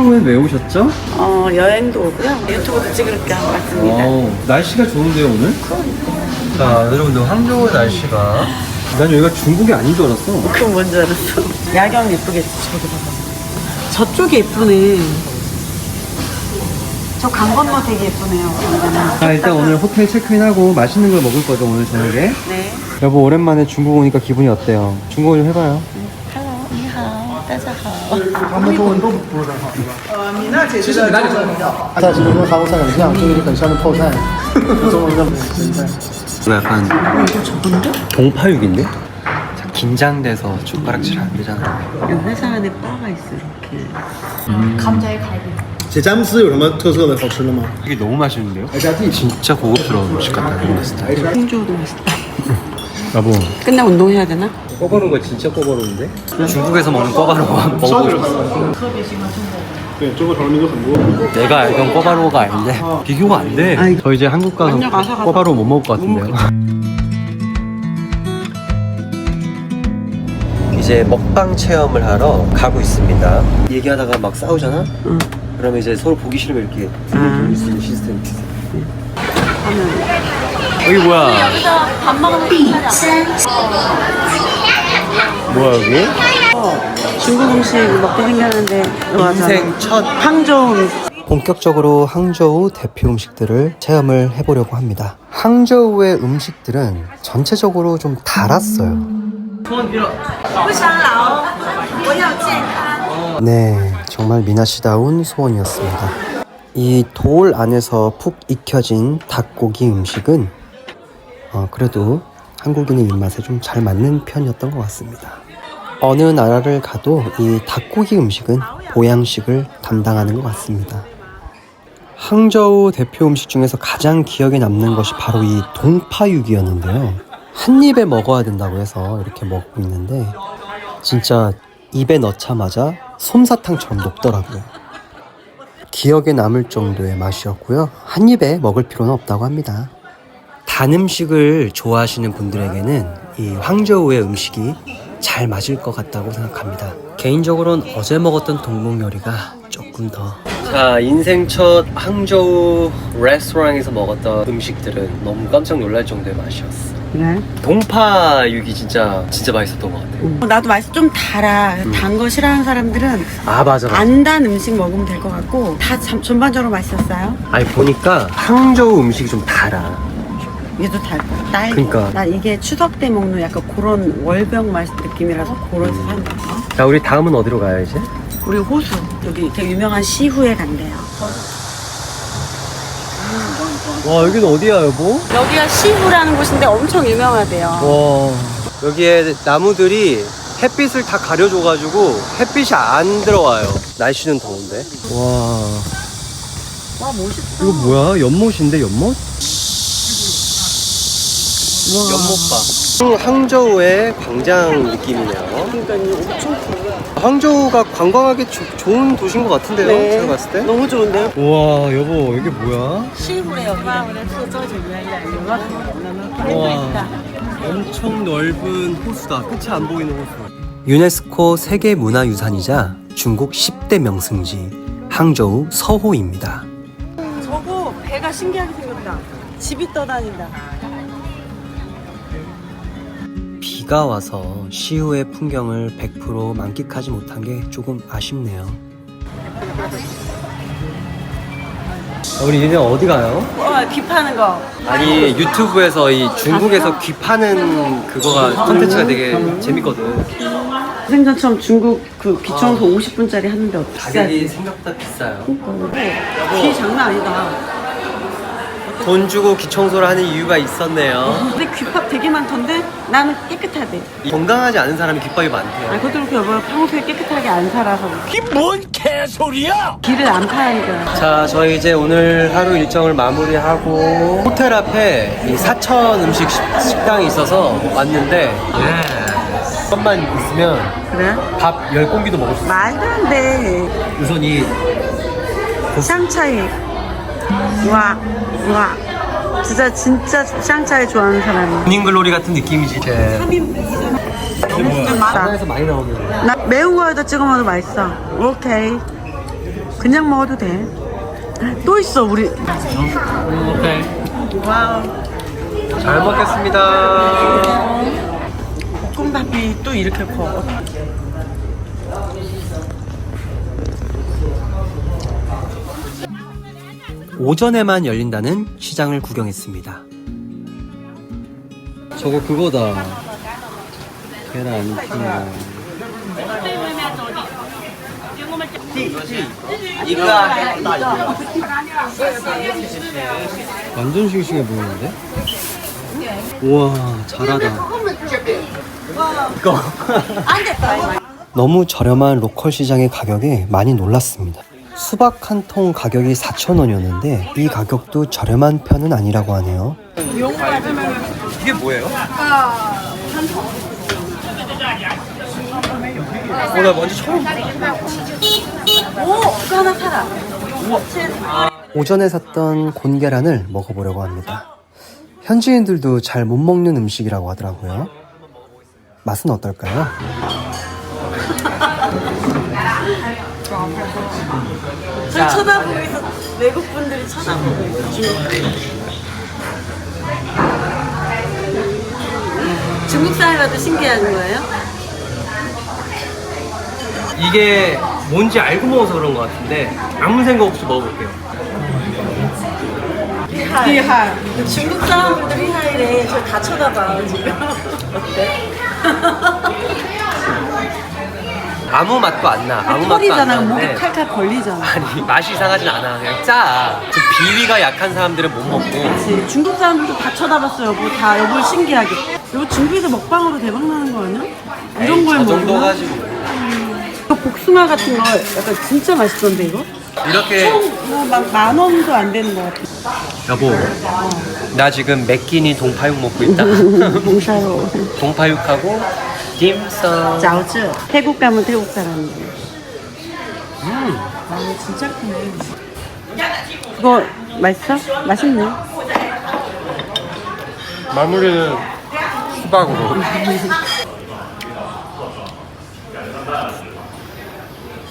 항저우에 왜 오셨죠? 어, 여행도 오고요. 유튜브도 찍을까 왔습니다. 어, 날씨가 좋은데요 오늘? 자 여러분들 항저우의 날씨가 난 여기가 중국이 아닌 줄 알았어 그건 뭔지 알았어. 야경 예쁘겠지, 저기 봐봐. 저쪽이 예쁘네. 저 강 건너 되게 예쁘네요. 자 일단 오늘 호텔 체크인하고 맛있는 걸 먹을 거죠 오늘 저녁에 네. 여보 오랜만에 중국 오니까 기분이 어때요? 중국어 좀 해봐요 大家好.菜其实跟韩国菜很像，这个很像的泡菜，中文叫美生菜。 이거 약간 동파육인데? 자, 긴장돼서 젓가락질 안 되잖아 이 회사 안에 바가 있어, 이렇게. 这詹姆斯有什么特色的好吃的吗？ 이게 너무 맛있는데요? 来家地 진짜 고급스러운 음식 같다 생겼을 때 홍조도 맛있다. 여보 끝내 운동해야 되나? 꼬바로운 거 진짜 꼬바로운데? 중국에서 먹는 꼬바로우만 먹어보셨어 내가 알던 꼬바로우가 아닌데 비교가 안돼저 이제 한국 가서 꼬바로우 못 먹을 것 같은데요 이제 먹방 체험을 하러 가고 있습니다 얘기하다가 막 싸우잖아? 응. 그러면 이제 서로 보기 싫으면 이렇게 아. 돌릴 수 있는 시스템 있어 하면 여기 뭐야 밥 먹으면 뭐야 여기? 중국 음식 먹게 생겼는데 인생 첫 항저우 본격적으로 항저우 대표 음식들을 체험을 해보려고 합니다. 항저우의 음식들은 전체적으로 좀 달았어요. 네, 정말 미나시다운 소원이었습니다. 이 돌 안에서 푹 익혀진 닭고기 음식은 어, 그래도 한국인의 입맛에 좀 잘 맞는 편이었던 것 같습니다. 어느 나라를 가도 이 닭고기 음식은 보양식을 담당하는 것 같습니다. 항저우 대표 음식 중에서 가장 기억에 남는 것이 바로 이 동파육이었는데요. 한 입에 먹어야 된다고 해서 이렇게 먹고 있는데 진짜 입에 넣자마자 솜사탕처럼 녹더라고요. 기억에 남을 정도의 맛이었고요. 한 입에 먹을 필요는 없다고 합니다. 단 음식을 좋아하시는 분들에게는 이 황저우의 음식이 잘 맞을 것 같다고 생각합니다. 개인적으로는 어제 먹었던 동목 요리가 조금 더. 자, 인생 첫 항저우 레스토랑에서 먹었던 음식들은 너무 깜짝 놀랄 정도의 맛이었어. 네. 동파육이 진짜 진짜 맛있었던 것 같아. 나도 맛이 좀 달아. 단 거 싫어하는 사람들은 아 맞아. 맞아. 안 단 음식 먹으면 될 것 같고 다 참- 전반적으로 맛있었어요. 아니 보니까 항저우 음식이 좀 달아. 얘도 달고 딸기. 그러니까. 나 이게 추석 때 먹는 약간 그런 월병 맛 느낌이라서 그런 서 산다. 자, 우리 다음은 어디로 가요 이제? 우리 호수 여기 되게 유명한 시후에 간대요. 와 여기는 어디야 여보? 여기가 시후라는 곳인데 엄청 유명하대요. 와 여기에 나무들이 햇빛을 다 가려줘가지고 햇빛이 안 들어와요 날씨는 더운데 와 와 멋있다. 이거 뭐야 연못인데 연못? 연못 봐 항저우의 광장 느낌이네요 그러니까 엄청 커요. 항저우가 관광하기 조- 좋은 도시인 것 같은데요 제가 봤을 때 너무 좋은데요? 우와 여보 이게 뭐야? 여기가. 와 엄청 넓은 호수다 끝이 안 보이는 호수 유네스코 세계문화유산이자 중국 10대 명승지 항저우 서호입니다 저거 배가 신기하게 생겼다. 집이 떠다닌다. 비가 와서 시후의 풍경을 100% 만끽하지 못한 게 조금 아쉽네요. 우리 얘네 어디 가요? 와, 귀 파는 거. 아니 유튜브에서 이 중국에서 귀 파는 그거가 컨텐츠가 되게 재밌거든. 생전처럼 중국 그 귀청소 50분짜리 하는데 어떻게 가격이 생각보다 비싸요. 귀 장난 아니다. 돈 주고 기청소를 하는 이유가 있었네요. 근데 귀밥 되게 많던데 나는 깨끗하대. 건강하지 않은 사람이 귓밥이 많대요. 아, 그것도 그렇고 여보가 평소에 깨끗하게 안 살아서. 이게 뭔 개소리야! 길을 안 파니까. 자, 저희 이제 오늘 하루 일정을 마무리하고 호텔 앞에 이 사천 음식 식- 식당이 있어서 왔는데 이것만 있으면 그래? 밥 10공기도 먹을 수 있어요. 말도 안 돼. 우선 이 샹차이. 와, 와. 진짜, 진짜 샹차이 좋아하는 사람이. 모닝글로리 같은 느낌이지. 좀 많아. 바다에서 많이 나오는 거. 나 매운 거에다 찍어 먹어도 맛있어. 오케이. 그냥 먹어도 돼. 또 있어, 우리. 오케이. 와우. 잘 먹겠습니다. 볶음밥이 또 이렇게 커. 오전에만 열린다는 시장을 구경했습니다. 저거 그거다. 계란, 튀김. 완전 싱싱해 보이는데? 우와 잘하다 이거 너무 저렴한 로컬 시장의 가격에 많이 놀랐습니다 수박 한 통 가격이 4,000원이었는데 이 가격도 저렴한 편은 아니라고 하네요 이게 뭐예요? 어, 나 먼저 처음 오! 하나 사라. 오전에 샀던 곤계란을 먹어보려고 합니다. 현지인들도 잘 못 먹는 음식이라고 하더라고요. 맛은 어떨까요? 저 쳐다보고 있어. 외국 분들이 쳐다보고 있어. 중국 사람이 봐도 신기한 거예요? 이게 뭔지 알고 먹어서 그런 것 같은데 아무 생각 없이 먹어볼게요. 리하. 중국 사람들 리하이래. 저다 쳐다봐, 지금. 어때? 아무 맛도 안 나. 아무 맛도 안 털이잖아. 목에 나는데 칼칼 걸리잖아. 아니 맛이 이상하진 않아. 그냥 짜. 좀 비위가 약한 사람들은 못 먹고 그치. 중국 사람들도 다 쳐다봤어, 여보. 다 여보 신기하게. 여보 중국에서 먹방으로 대박 나는 거 아니야? 이런 걸저 정도 먹나? 가지고 이거 복숭아 같은 거 약간 진짜 맛있던데 이거? 이렇게 뭐만 원도 안 되는 거 같아. 여보 나 지금 맥기니 동파육 먹고 있다. 봉사요. 동파육하고 딤섬. 자오즈. 태국 가면 태국 사람인데. 음. 아 진짜 크네. 그거 맛있어? 맛있네. 마무리는 수박으로.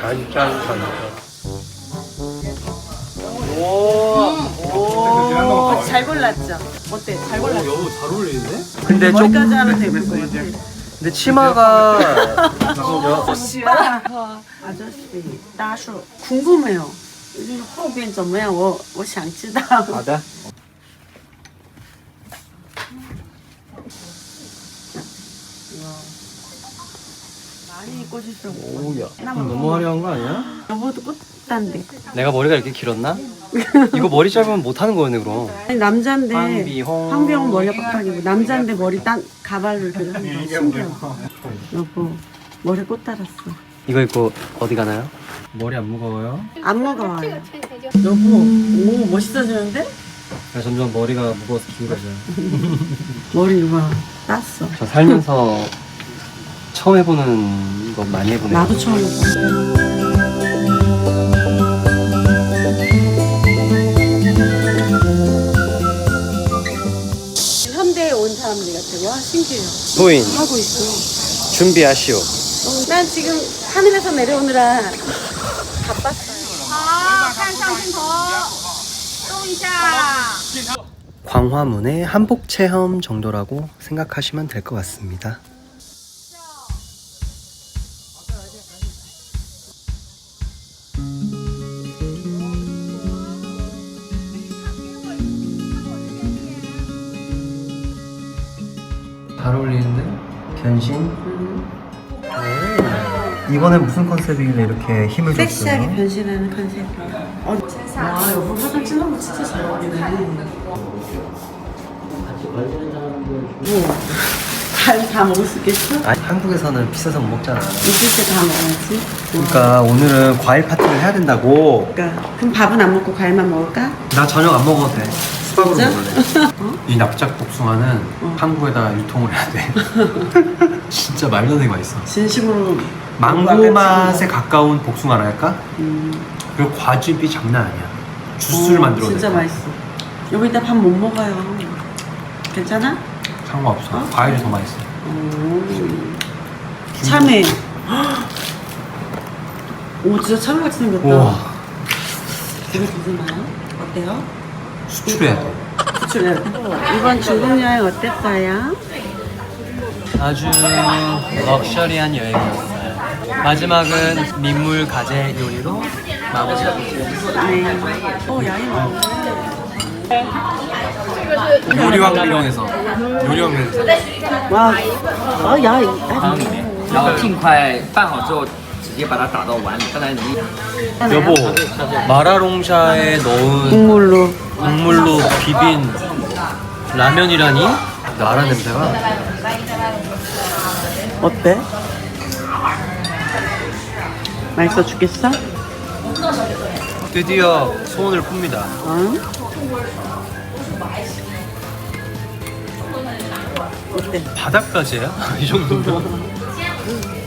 간짠 간짠. 오, 오. 잘 골랐죠? 어때? 잘 골랐죠? 여보 잘 어울리는데? 근데 좀 머리까지 하면 거 같아. 근데 치마가 오빠 아저씨 따수 궁금해요. 요즘 后边怎么样？我我想知道。 바 다. 많이 꽂으셔. 오야. 너무 화려한 거 아니야? 여보도 꽂단데. 내가 머리가 이렇게 길었나? 이거 머리 짧으면 못 하는 거였네 그럼. 아니 남잔데 황비홍. 황비홍 머리가 빡빡이고 남잔데 머리 딴 하는 거 신기하다. 여보 머리 꽃 달았어. 이거 입고 어디 가나요? 머리 안 무거워요? 안 먹어요. 여보 오 멋있어지는데? 점점 머리가 무거워서 길어져요. 머리 누가 땄어. 저 살면서 처음 해보는 거 많이 해보네요. 나도 처음 해봐. 현대에 온 사람들 같아. 와 신기해요. 부인 하고 있어. 준비하시오. 어, 난 지금 하늘에서 내려오느라 바빴어요. 광화문의 한복 체험 정도라고 생각하시면 될 것 같습니다. 잘 어울리는데? 변신? 오. 이번엔 무슨 컨셉이길래 이렇게 힘을 섹시하게 줬어요? 변신하는 컨셉이에요. 어, 와, 여보 화장 찍는 거 진짜 잘 어울리네. 뭐, 다, 다 먹을 수 있겠어? 아니, 한국에서는 비싸서 못 먹잖아. 있을 때 다 먹어야지. 그러니까 오늘은 과일 파티를 해야 된다고. 그러니까 그럼 밥은 안 먹고 과일만 먹을까? 나 저녁 안 먹어도 돼. 수박으로 진짜? 먹을래. 이 납작 복숭아는 한국에다 유통을 해야 돼. 진짜 말도 안 되게 맛있어. 진심으로 망고 맛에 가까운 복숭아랄까? 음. 그리고 과즙이 장난 아니야. 주스를 어, 만들어. 진짜 맛있어. 여기 이따 밥 못 먹어요. 괜찮아? 상관없어. 어? 과일이 더 맛있어. 오. 참외. 오 진짜 참외같이 생겼다. 우와. 되게 궁금해요. 어때요? 수출해야 돼. 수출해야 돼. 이번 중국 여행 어땠어요? 아주 럭셔리한 여행이었어요. 마지막은 민물 가재 요리로 마무리합니다. 네. 어 양이 많네. 요리왕 미령에서 요리왕 미령에서 와, 어 야, 汤里面，然后尽快拌好之后，直接把它打到碗里。刚才你 여보 마라롱샤에 넣은 국물로. 국물로 비빈 라면이라니 나라 냄새가 어때? 맛있어 죽겠어? 드디어 소원을 풉니다. 응? 바닥까지야? 이 정도면?